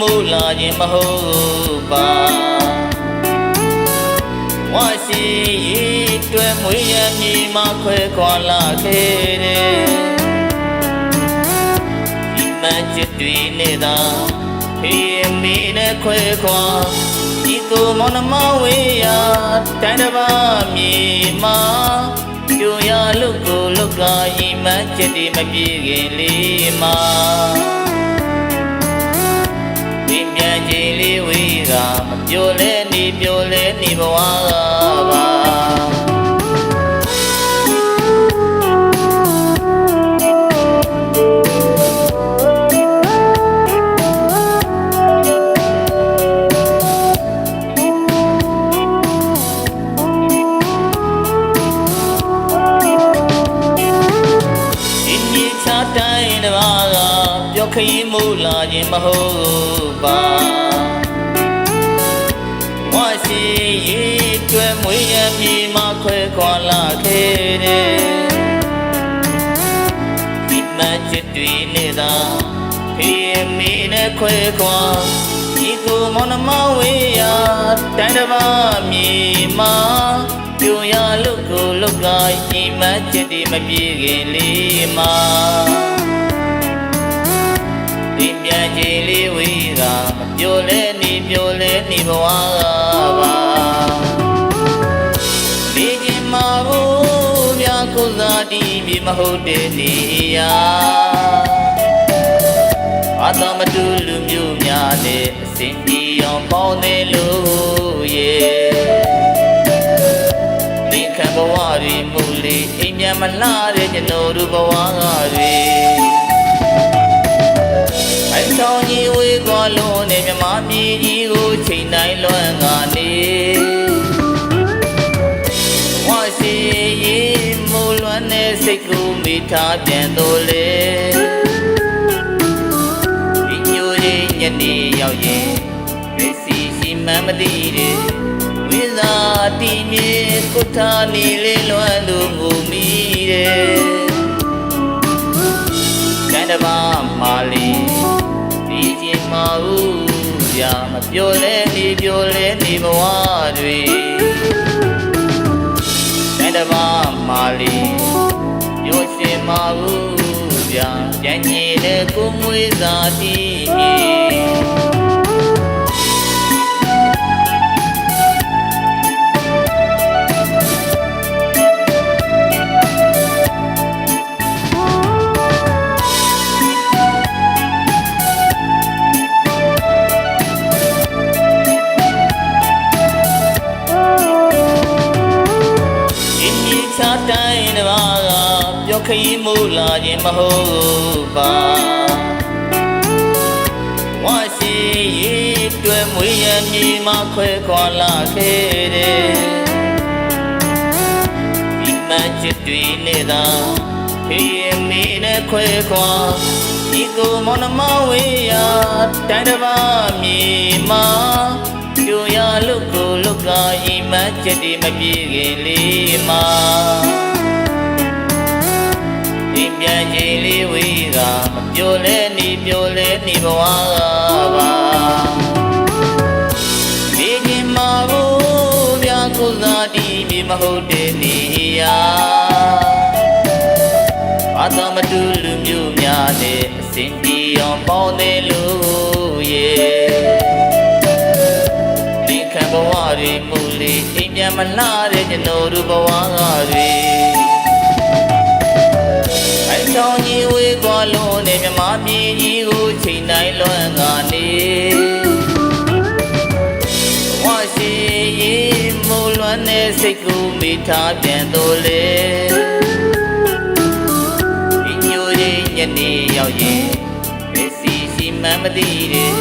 မိုးလာခြင်းမဟုတ်ပါဝါရှိရီတွဲမွေးရမည်မခွဲခွာလာခဲ့တယ်ဒီမချစ်တွေနဲ့သာဖေးမီနဲ့ခွဲခွာဒီကိုမောင်နှမဝေးရတိုင်းတစ်ပါးမြေမှာကျူရ လုတ်ကိုလုတ်ကဤမချစ်တွေမပြေခင်လေးမှာဒီပြန်ချင်းလေးဝေးကမပြိုလဲနေပြိုလဲနေဘဝကပါ ခရီးမိုးလာခြင်းမဟုတ်ပါဝါရှိရီတွဲမွေးရမည်မခွဲခွာလာခဲ့တယ်ဒီမချစ်တွေနဲ့သာဖေးမီနဲ့ခွဲခွာဒီကိုမောင်နှမဝေးရတိုင်းတစ်ပါးမြေမှာပြူရလုတ်ကိုလုတ်ကဤမချစ်တွေမပြေခင်လေးမှာ ဒီပြန်ကြီးလေးဝေးကမပြိုလဲနေပြိုလဲနေဘဝကပါဒီချင်းမှာဘူးမြတ်ကုသာတီမြေမဟုတ်တဲ့နေရာအတော်မတူလူမျိုးများနဲ့အစဉ်ပြေအောင်ပေါင်းတယ်လို့ရဲ့ဒီခံဘဝတွေမူလေးအိမ်မြန်မလာတဲ့ကျွန်တော်တို့ဘဝကတွေ လုံးနဲ့မြမပြည်ကြီးကိုချိန်တိုင်းလွမ်းကနေဝါရှိရီမူလွမ်းတဲ့စိတ်ကူမိထားပြန်တော့လေဒီညိုရင်ညနေရောက်ရင်ပြစီရှိမှန်းမသိတဲ့ဝိဇာတိမြေကုထာနေလေးလွမ်းသူငူမိတဲ့ကန္တမမာလီဒီချင်းမ ဟုတ်ရမပြောလဲနေပြောလဲနေဘဝတွေကန္တမမာလီပြောရှင်မဟုတ်ရပြန်ညင်တဲ့ကိုမွေးစာတီ ပျော်ခရီးမိုးလာခြင်းမဟုတ်ပါဝါရှိရီတွဲမွေးရမည်မခွဲခွာလာခဲ့တယ်ဒီမချစ်တွေနဲ့သာဖေးမီနဲ့ခွဲခွာဒီကိုမောင်နှမဝေးရတိုင်းတစ်ပါးမြေမှာကျူရလုတ်ကိုလုတ်ကဤမချစ်တွေမပြေခင်လေးမှာ ဒီပြန်ကြီးလေးဝေးကမပြိုလဲနေပြိုလဲနေဘဝကပါဒီကြီးမှာဘူးမြတ်ကုသာတီမြေမဟုတ်တဲ့နေရာဘာသာမတူလူမျိုးများနဲ့အစဉ်ပြေအောင်ပေါင်းတယ်လို့ရဲ့ဒီခံဘဝတွေမူလေးအိမ်ပြန်မလာတဲ့ကျွန်တော်တို့ဘဝကတွေအ ဆောင်ကြီးဝေးကွာလုံးနဲ့မြမပြည်ကြီးကိုချိန်တိုင်းလွမ်းကနေဝါရှိရီမူလွမ်းတဲ့စိတ်ကိုမိထားပြန်တော့လေဒီညိုရင်ညနေရောက်ရင်မစီရှိမှန်းမသိတဲ့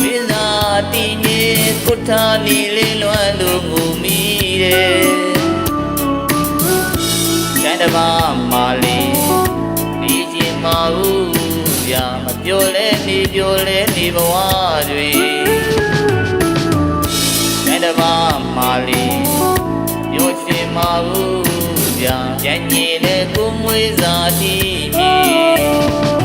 ဝိဇာတိညေကုထာနီလေးလွမ်းသူငူမိတဲ့ကန္တမ ပြောလဲနေဘဝတွေကန္တမမာလီပြောရှင်မဟုတ်ဗျာညံ့ညင်တဲ့ကိုမွေးစာတီမြေ